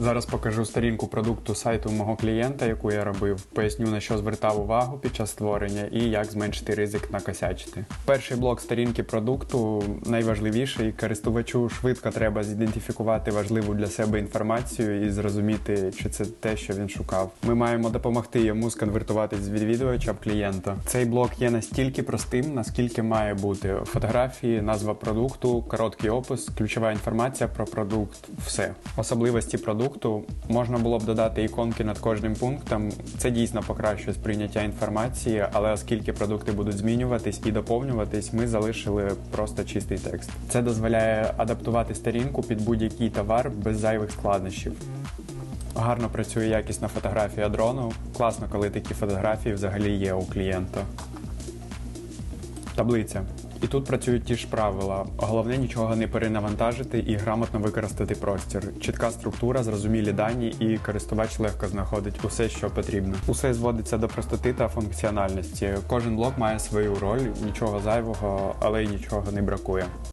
Зараз покажу сторінку продукту сайту мого клієнта, яку я робив. Поясню на що звертав увагу під час створення і як зменшити ризик накосячити. Перший блок сторінки продукту найважливіший. Користувачу швидко треба зідентифікувати важливу для себе інформацію і зрозуміти, чи це те, що він шукав. Ми маємо допомогти йому сконвертуватись з відвідувача в клієнта. Цей блок є настільки простим, наскільки має бути фотографії, назва продукту, короткий опис, ключова інформація про продукт. Все особливості продукту можна було б додати іконки над кожним пунктом. Це дійсно покращує сприйняття інформації, але оскільки продукти будуть змінюватись і доповнюватись, ми залишили просто чистий текст. Це дозволяє адаптувати сторінку під будь-який товар без зайвих складнощів. Гарно працює якісна фотографія дрону. Класно, коли такі фотографії взагалі є у клієнта. Таблиця. І тут працюють ті ж правила. Головне нічого не перенавантажити і грамотно використати простір. Чітка структура, зрозумілі дані, і користувач легко знаходить усе, що потрібно. Усе зводиться до простоти та функціональності. Кожен блок має свою роль, нічого зайвого, але й нічого не бракує.